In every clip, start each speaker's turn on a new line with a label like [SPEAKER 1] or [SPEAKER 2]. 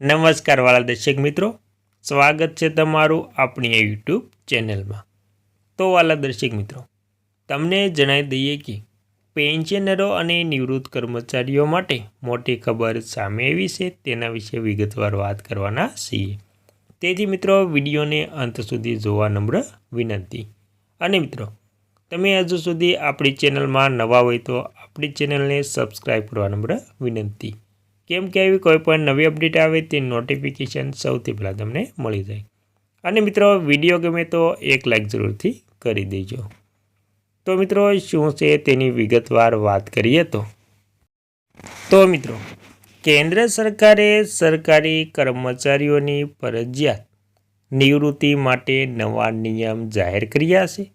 [SPEAKER 1] નમસ્કાર વાળા દર્શક મિત્રો, સ્વાગત છે તમારું આપણી યુટ્યુબ ચેનલમાં. તો વાલા દર્શક મિત્રો, તમને જણાવી દઈએ કે પેન્શનરો અને નિવૃત્ત કર્મચારીઓ માટે મોટી ખબર સામે આવી છે, તેના વિશે વિગતવાર વાત કરવાના છીએ. તેથી મિત્રો, વિડીયોને અંત સુધી જોવા નમ્ર વિનંતી. અને મિત્રો, તમે હજુ સુધી આપણી ચેનલમાં નવા હોય તો આપણી ચેનલને સબસ્ક્રાઈબ કરવા નમ્ર વિનંતી. કેમ કે એવી કોઈ પણ નવી અપડેટ આવે તે નોટિફિકેશન સૌથી પહેલાં તમને મળી જાય. અને મિત્રો વીડિયો ગમે તો એક લાઈક જરૂરથી કરી દેજો. તો મિત્રો, શું છે તેની વિગતવાર વાત કરીએ તો? તો મિત્રો, કેન્દ્ર સરકારે સરકારી કર્મચારીઓની ફરજિયાત નિવૃત્તિ માટે નવા નિયમ જાહેર કર્યા છે.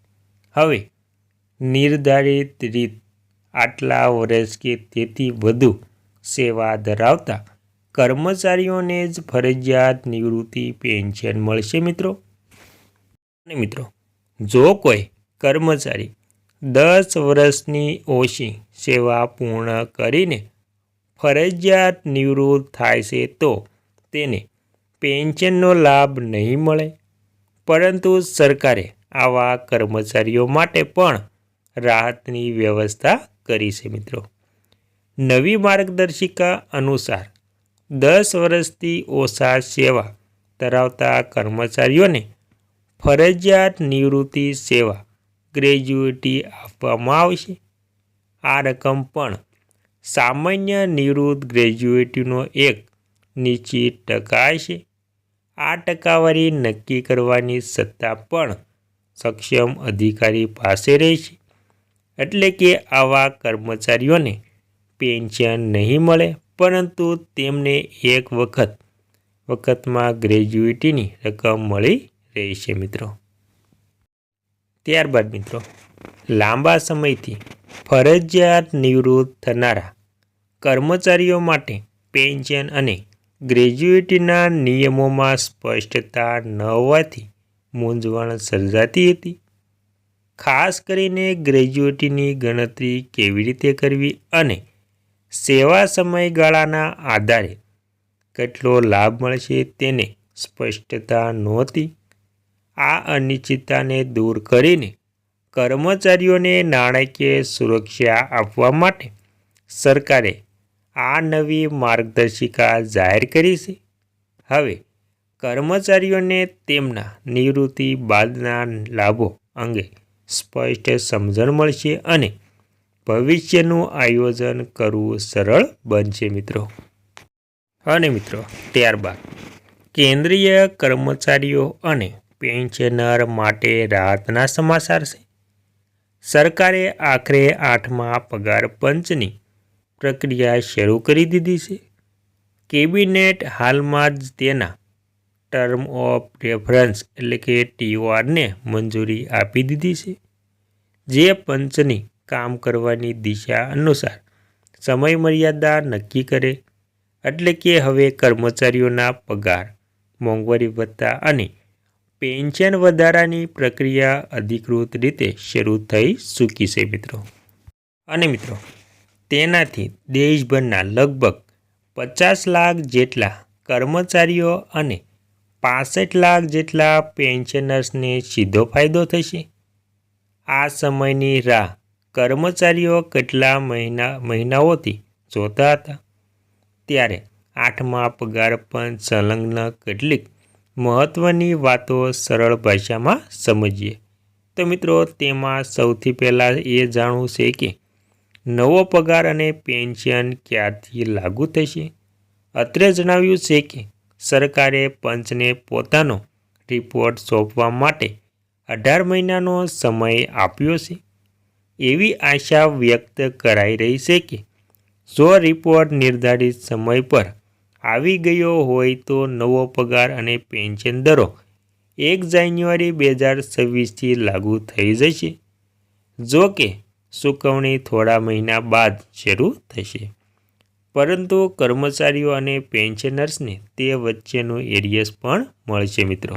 [SPEAKER 1] હવે, નિર્ધારિત રીત આટલા વર્ષ કે તેથી વધુ સેવા ધરાવતા કર્મચારીઓને જ ફરજિયાત નિવૃત્તિ પેન્શન મળશે મિત્રો. અને મિત્રો, જો કોઈ કર્મચારી દસ વર્ષની ઓછી સેવા પૂર્ણ કરીને ફરજિયાત નિવૃત્ત થાય છે તો તેને પેન્શનનો લાભ નહીં મળે. પરંતુ સરકારે આવા કર્મચારીઓ માટે પણ રાહતની વ્યવસ્થા કરી છે મિત્રો. નવી માર્ગદર્શિકા અનુસાર દસ વર્ષથી ઓછા સેવા ધરાવતા કર્મચારીઓને ફરજિયાત નિવૃત્તિ સેવા ગ્રેજ્યુએટી આપવામાં આવશે. આ રકમ પણ સામાન્ય નિવૃત્ત ગ્રેજ્યુએટીનો એક નિશ્ચિત ટકા છે આ ટકાવારી નક્કી કરવાની સત્તા પણ સક્ષમ અધિકારી પાસે રહેશે. એટલે કે આવા કર્મચારીઓને પેન્શન નહીં મળે, પરંતુ તેમને એક વખત, વખતમાં ગ્રેજ્યુએટીની રકમ મળી રહેશે મિત્રો. ત્યારબાદ મિત્રો, લાંબા સમયથી ફરજિયાત નિવૃત્ત થનારા કર્મચારીઓ માટે પેન્શન અને ગ્રેજ્યુએટીના નિયમોમાં સ્પષ્ટતા ન હોવાથી મૂંઝવણ સર્જાતી હતી. ખાસ કરીને ગ્રેજ્યુએટીની ગણતરી કેવી રીતે કરવી અને સેવા સમયગાળાના આધારે કેટલો લાભ મળશે તેને સ્પષ્ટતા નહોતી. આ અનિશ્ચિતતાને દૂર કરીને કર્મચારીઓને નાણાકીય સુરક્ષા આપવા માટે સરકારે આ નવી માર્ગદર્શિકા જાહેર કરી છે. હવે કર્મચારીઓને તેમના નિવૃત્તિ બાદના લાભો અંગે સ્પષ્ટ સમજણ મળશે અને ભવિષ્યનું આયોજન કરવું સરળ બનશે મિત્રો. અને મિત્રો, ત્યારબાદ કેન્દ્રીય કર્મચારીઓ અને પેન્શનર માટે રાહતના સમાચાર છે. સરકારે આખરે આઠમા પગાર પંચની પ્રક્રિયા શરૂ કરી દીધી છે. કેબિનેટ હાલમાં જ તેના ટર્મ ઓફ રેફરન્સ એટલે કે ટીઓઆરને મંજૂરી આપી દીધી છે. જે પંચની કામ કરવાની દિશા અનુસાર સમય મર્યાદા નક્કી કરે એટલે કે હવે કર્મચારીઓના પગાર, મોંઘવારી ભત્તા અને પેન્શન વધારાની પ્રક્રિયા અધિકૃત રીતે શરૂ થઈ ચૂકી છે મિત્રો. અને મિત્રો, તેનાથી દેશભરના લગભગ પચાસ લાખ જેટલા કર્મચારીઓ અને પાસઠ લાખ જેટલા પેન્શનર્સને સીધો ફાયદો થશે. આ સમયની રાહ કર્મચારીઓ કેટલા મહિના, મહિનાઓથી જોતા હતા? ત્યારે આઠમા પગાર પણ સંલગ્ન કેટલીક મહત્ત્વની વાતો સરળ ભાષામાં સમજીએ. તો મિત્રો, તેમાં સૌથી પહેલાં એ જાણવું છે કે નવો પગાર અને પેન્શન ક્યારથી લાગુ થશે? અત્રે જણાવ્યું છે કે સરકારે પંચને પોતાનો રિપોર્ટ સોંપવા માટે અઢાર મહિનાનો સમય આપ્યો છે. એવી આશા વ્યક્ત કરાઈ રહી છે કે જો રિપોર્ટ નિર્ધારિત સમય પર આવી ગયો હોય તો નવો પગાર અને પેન્શન દરો એક જાન્યુઆરી બે હજાર છવ્વીસથી લાગુ થઈ જશે. જો કે ચૂકવણી થોડા મહિના બાદ શરૂ થશે. પરંતુ કર્મચારીઓ અને પેન્શનર્સને તે વચ્ચેનું એરિયસ પણ મળશે મિત્રો.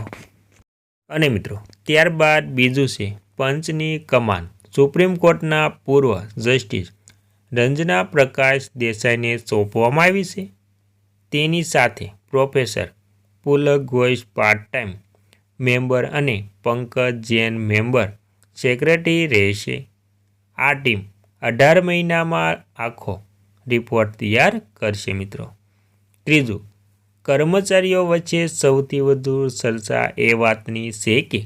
[SPEAKER 1] અને મિત્રો, ત્યારબાદ બીજું છે, પંચની કમાન. સુપ્રીમ કોર્ટના પૂર્વ જસ્ટિસ રંજના પ્રકાશ દેસાઈને સોંપવામાં આવી છે. તેની સાથે professor Pulak Ghosh part time member અને પંકજ જૈન મેમ્બર સેક્રેટરી રહેશે. આ ટીમ અઢાર મહિનામાં આખો રિપોર્ટ તૈયાર કરશે મિત્રો. ત્રીજું, કર્મચારીઓ વચ્ચે સૌથી વધુ ચર્ચા એ વાતની છે કે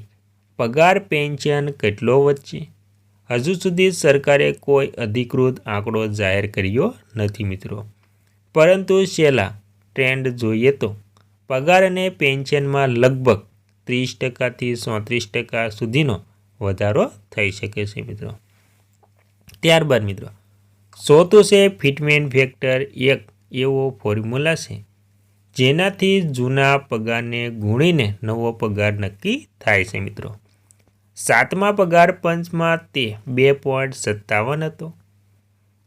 [SPEAKER 1] પગાર પેન્શન કેટલો વચ્ચે હજુ સુધી સરકારે કોઈ અધિકૃત આંકડો જાહેર કર્યો નથી મિત્રો. પરંતુ છેલ્લા ટ્રેન્ડ જોઈએ તો પગાર અને પેન્શનમાં લગભગ ત્રીસ ટકાથી ચોત્રીસ ટકા સુધીનો વધારો થઈ શકે છે મિત્રો. ત્યારબાદ મિત્રો ચોથું છે ફિટમેન ફેક્ટર એક એવો ફોર્મ્યુલા છે જેનાથી જૂના પગારને ગુણીને નવો પગાર નક્કી થાય છે મિત્રો. સાતમા પગાર પંચમાં તે બે પોઈન્ટ સત્તાવન હતો.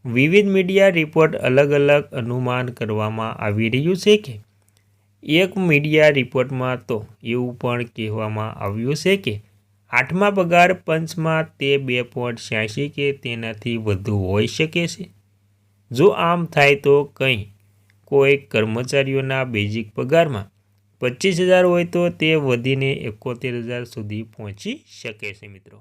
[SPEAKER 1] વિવિધ મીડિયા રિપોર્ટ અલગ અલગ અનુમાન કરવામાં આવી રહ્યું છે કે એક મીડિયા રિપોર્ટમાં તો એવું પણ કહેવામાં આવ્યું છે કે આઠમા પગાર પંચમાં તે બે પોઈન્ટ છ્યાસી કે તેનાથી વધુ હોઈ શકે છે. જો આમ થાય તો કંઈ કોઈ કર્મચારીઓના બેઝિક પગારમાં પચીસ હજાર હોય તો તે વધીને એકોતેર હજાર સુધી પહોંચી શકે છે મિત્રો.